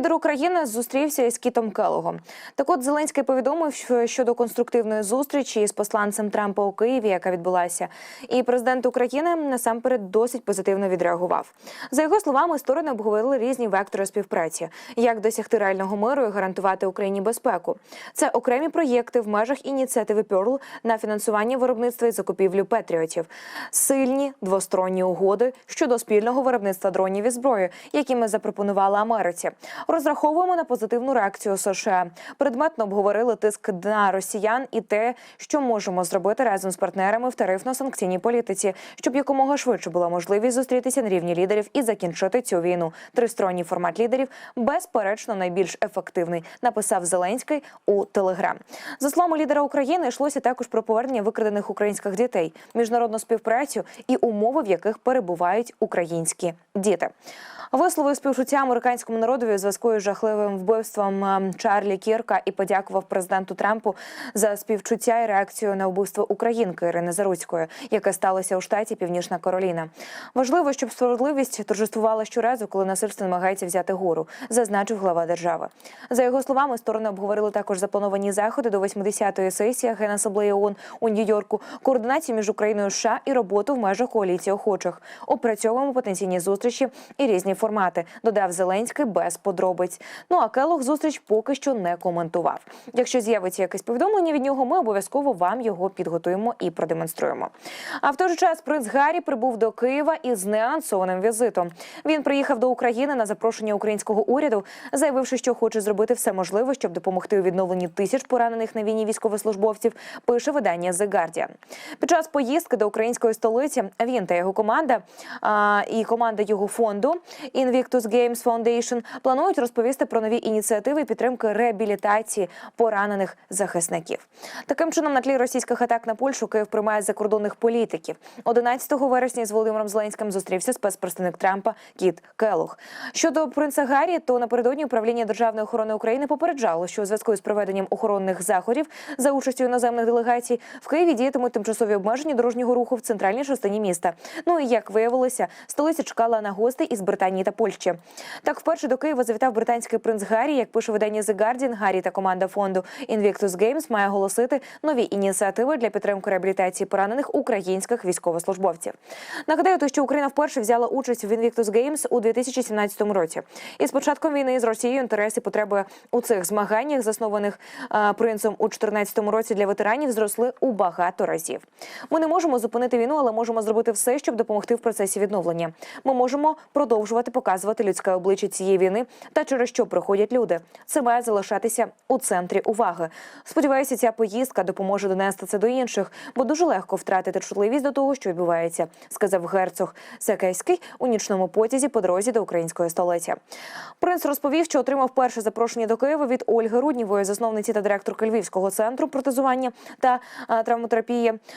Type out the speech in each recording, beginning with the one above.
Лідер України зустрівся із Кітом Келогом. Так от Зеленський повідомив що щодо конструктивної зустрічі з посланцем Трампа у Києві, яка відбулася, і президент України насамперед досить позитивно відреагував. За його словами, сторони обговорили різні вектори співпраці, як досягти реального миру і гарантувати Україні безпеку. Це окремі проєкти в межах ініціативи Перл на фінансування виробництва і закупівлю патріотів, сильні двосторонні угоди щодо спільного виробництва дронів і зброї, які ми запропонували Америці. Розраховуємо на позитивну реакцію США. Предметно обговорили тиск на росіян і те, що можемо зробити разом з партнерами в тарифно-санкційній політиці, щоб якомога швидше була можливість зустрітися на рівні лідерів і закінчити цю війну. Тристоронній формат лідерів безперечно найбільш ефективний, написав Зеленський у Телеграм. За словами лідера України, йшлося також про повернення викрадених українських дітей, міжнародну співпрацю і умови, в яких перебувають українські діти. Висловив співчуття американському народові у зв'язку із жахливим вбивством ем, Чарлі Кірка і подякував президенту Трампу за співчуття і реакцію на вбивство українки Ірини Заруцької, яке сталося у штаті Північна Кароліна. Важливо, щоб справедливість торжествувала щоразу, коли насильство намагається взяти гору, зазначив глава держави. За його словами, сторони обговорили також заплановані заходи до 80-ї сесії Генасаблеї ООН у Нью-Йорку, координацію між Україною і США і роботу в межах коаліції охочих. Опрацьовуємо потенційні зустрічі і різні формати. Додав Зеленський без подробиць. Ну а Келох зустріч поки що не коментував. Якщо з'явиться якесь повідомлення від нього, ми обов'язково вам його підготуємо і продемонструємо. А в той же час принц Гаррі прибув до Києва із неанонсованим візитом. Він приїхав до України на запрошення українського уряду, заявивши, що хоче зробити все можливе, щоб допомогти у відновленні тисяч поранених на війні військовослужбовців. Пише видання The Guardian. Під час поїздки до української столиці він та його команда а, і команда його фонду Invictus Games Foundation планують розповісти про нові ініціативи підтримки реабілітації поранених захисників. Таким чином, на тлі російських атак на Польщу Київ приймає закордонних політиків. 11 вересня з Володимиром Зеленським зустрівся спецпредставник Трампа Кіт Келох. Щодо принца Гаррі, то напередодні управління державної охорони України попереджало, що у зв'язку з проведенням охоронних заходів за участю іноземних делегацій в Києві діятимуть тимчасові обмеження дорожнього руху в центральній частині міста. Ну і як виявилося, столиця чекала на гостей із Британії та Польщі. Так, вперше до Києва завітав британський принц Гаррі. Як пише видання The Guardian, Гаррі та команда фонду Invictus Games має оголосити нові ініціативи для підтримки реабілітації поранених українських військовослужбовців. Нагадаю, то, що Україна вперше взяла участь в Invictus Games у 2017 році. І з початком війни з Росією інтереси потреби у цих змаганнях, заснованих принцем у 2014 році для ветеранів, зросли у багато разів. Ми не можемо зупинити війну, але можемо зробити все, щоб допомогти в процесі відновлення. Ми можемо продовжувати показувати людське обличчя цієї війни та через що приходять люди. Це має залишатися у центрі уваги. Сподіваюся, ця поїздка допоможе донести це до інших, бо дуже легко втратити чутливість до того, що відбувається, сказав герцог Секейський у нічному потязі по дорозі до української столиці. Принц розповів, що отримав перше запрошення до Києва від Ольги Руднєвої, засновниці та директорки Львівського центру протезування та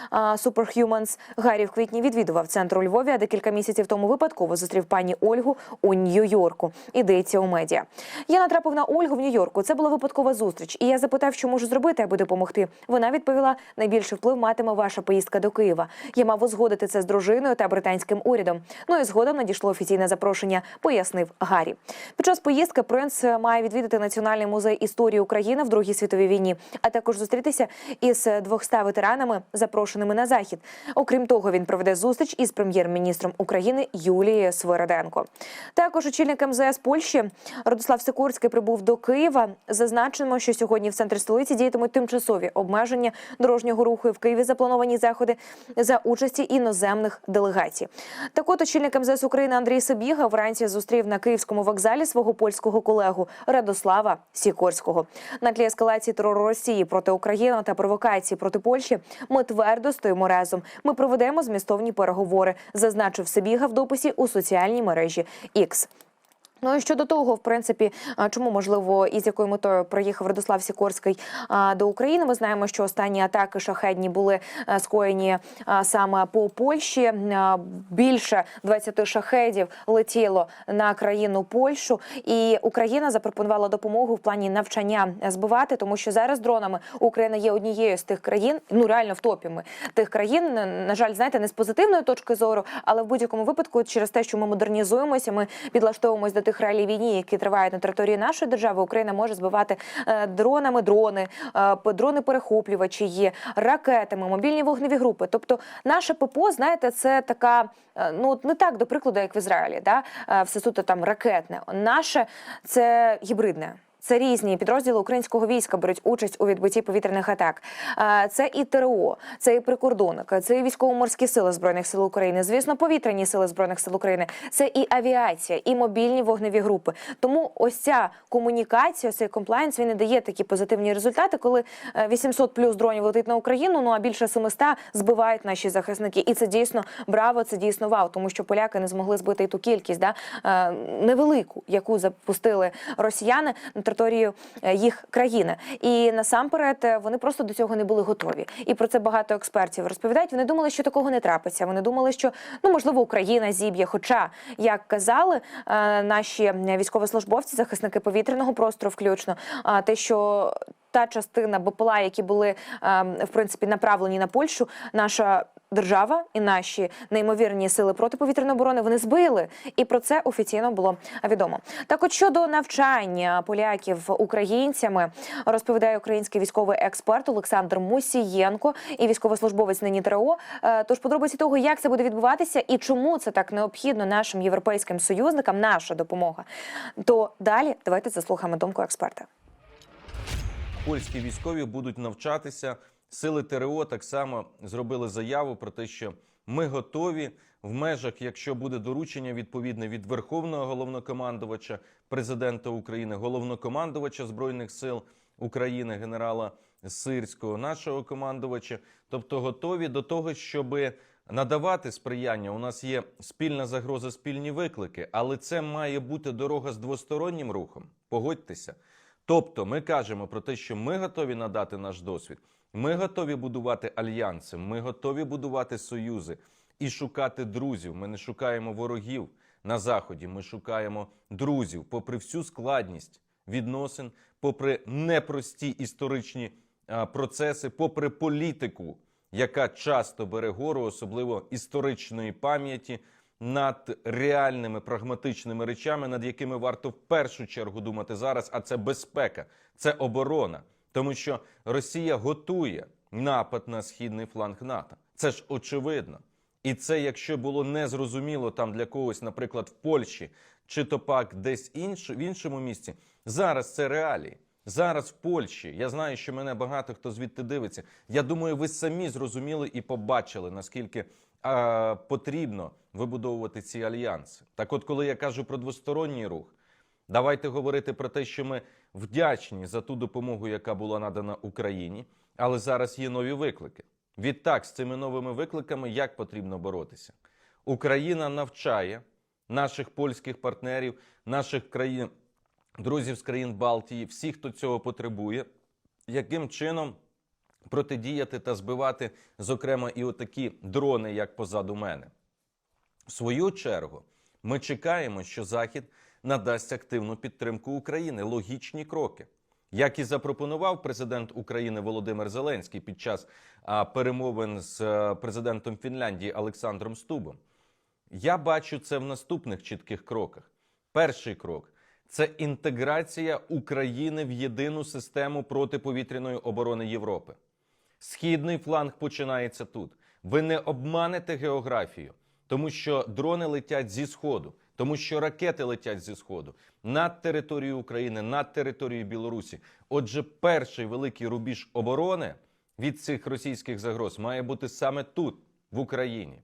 а, Superhumans. Гаррі в квітні відвідував центр у Львові, а декілька місяців тому випадково зустрів пані Ольгу у Нью-Йорку. Ідеться у медіа. Я натрапив на Ольгу в Нью-Йорку. Це була випадкова зустріч. І я запитав, що можу зробити, аби допомогти. Вона відповіла: найбільший вплив матиме ваша поїздка до Києва. Я мав узгодити це з дружиною та британським урядом. Ну і згодом надійшло офіційне запрошення, пояснив Гаррі. Під час поїздки принц має відвідати Національний музей історії України в Другій світовій війні, а також зустрітися із 200 ветеранами, запрошеними на захід. Окрім того, він проведе зустріч із прем'єр-міністром України Юлією Свириденко. Також очільник МЗС Польщі Радослав Сикорський прибув до Києва. Зазначимо, що сьогодні в центрі столиці діятимуть тимчасові обмеження дорожнього руху. І в Києві заплановані заходи за участі іноземних делегацій. Так от очільник МЗС України Андрій Сабіга вранці зустрів на київському вокзалі свого польського колегу Радослава Сікорського. На тлі ескалації терору Росії проти України та провокації проти Польщі ми твердо стоїмо разом. Ми проведемо змістовні переговори, зазначив Сабіга в дописі у соціальній мережі X. Ну і щодо того, в принципі, чому можливо і з якою метою приїхав Радослав Сікорський до України? Ми знаємо, що останні атаки шахедні були скоєні саме по Польщі. Більше 20 шахедів летіло на країну Польщу, і Україна запропонувала допомогу в плані навчання збивати, тому що зараз дронами Україна є однією з тих країн, ну реально в топі ми тих країн. На жаль, знаєте, не з позитивної точки зору, але в будь-якому випадку, через те, що ми модернізуємося, ми підлаштовуємось до тих тих реалій війні, які тривають на території нашої держави, Україна може збивати е, дронами дрони, е, дрони-перехоплювачі є, ракетами, мобільні вогневі групи. Тобто, наше ППО, знаєте, це така, е, ну не так до прикладу, як в Ізраїлі, да? все суто там ракетне. Наше це гібридне. Це різні підрозділи українського війська беруть участь у відбитті повітряних атак. Е, Це і ТРО, це і прикордонник, це і військово-морські сили збройних сил України. Звісно, повітряні сили збройних сил України. Це і авіація, і мобільні вогневі групи. Тому ось ця комунікація, цей комплайнс він і дає такі позитивні результати, коли е, 800 плюс дронів летить на Україну. Ну а більше 700 збивають наші захисники. І це дійсно браво, це дійсно вау, тому що поляки не змогли збити і ту кількість, да е, невелику, яку запустили росіяни на територію е, їх країни. І насамперед е, вони просто до цього не були готові. І про це багато експертів розповідають. Вони думали, що такого не трапиться. Вони думали, що ну можливо Україна зіб'є. Хоча, як казали е, наші військовослужбовці, захисники повітряного простору, включно те, що та частина БПЛА, які були е, в принципі направлені на Польщу, наша держава і наші неймовірні сили протиповітряної оборони вони збили, і про це офіційно було відомо. Так, от щодо навчання поляків українцями, розповідає український військовий експерт Олександр Мусієнко і військовослужбовець нині ТРО. Е, Тож подробиці того, як це буде відбуватися і чому це так необхідно нашим європейським союзникам, наша допомога. То далі давайте заслухаємо думку експерта. польські військові будуть навчатися. Сили ТРО так само зробили заяву про те, що ми готові в межах, якщо буде доручення відповідне від Верховного головнокомандувача, президента України, головнокомандувача збройних сил України, генерала Сирського, нашого командувача, тобто готові до того, щоб надавати сприяння. У нас є спільна загроза, спільні виклики, але це має бути дорога з двостороннім рухом. Погодьтеся. Тобто, ми кажемо про те, що ми готові надати наш досвід, ми готові будувати альянси, ми готові будувати союзи і шукати друзів. Ми не шукаємо ворогів на заході. Ми шукаємо друзів, попри всю складність відносин, попри непрості історичні процеси, попри політику, яка часто бере гору, особливо історичної пам'яті, над реальними прагматичними речами, над якими варто в першу чергу думати зараз. А це безпека, це оборона, тому що Росія готує напад на східний фланг НАТО. Це ж очевидно. І це, якщо було незрозуміло там для когось, наприклад, в Польщі чи то пак десь інш, в іншому місці, зараз це реалії. Зараз в Польщі я знаю, що мене багато хто звідти дивиться. Я думаю, ви самі зрозуміли і побачили, наскільки а, потрібно вибудовувати ці альянси. Так, от, коли я кажу про двосторонній рух, давайте говорити про те, що ми вдячні за ту допомогу, яка була надана Україні, але зараз є нові виклики. Відтак, з цими новими викликами як потрібно боротися? Україна навчає наших польських партнерів, наших країн, друзів з країн Балтії, всіх, хто цього потребує, яким чином протидіяти та збивати, зокрема, і отакі дрони, як позаду мене. В свою чергу, ми чекаємо, що Захід надасть активну підтримку України, логічні кроки. Як і запропонував президент України Володимир Зеленський під час перемовин з е, президентом Фінляндії Олександром Стубом, я бачу це в наступних чітких кроках. Перший крок це інтеграція України в єдину систему протиповітряної оборони Європи. Східний фланг починається тут. Ви не обманете географію, тому що дрони летять зі сходу, тому що ракети летять зі сходу над територією України, над територією Білорусі. Отже, перший великий рубіж оборони від цих російських загроз має бути саме тут, в Україні.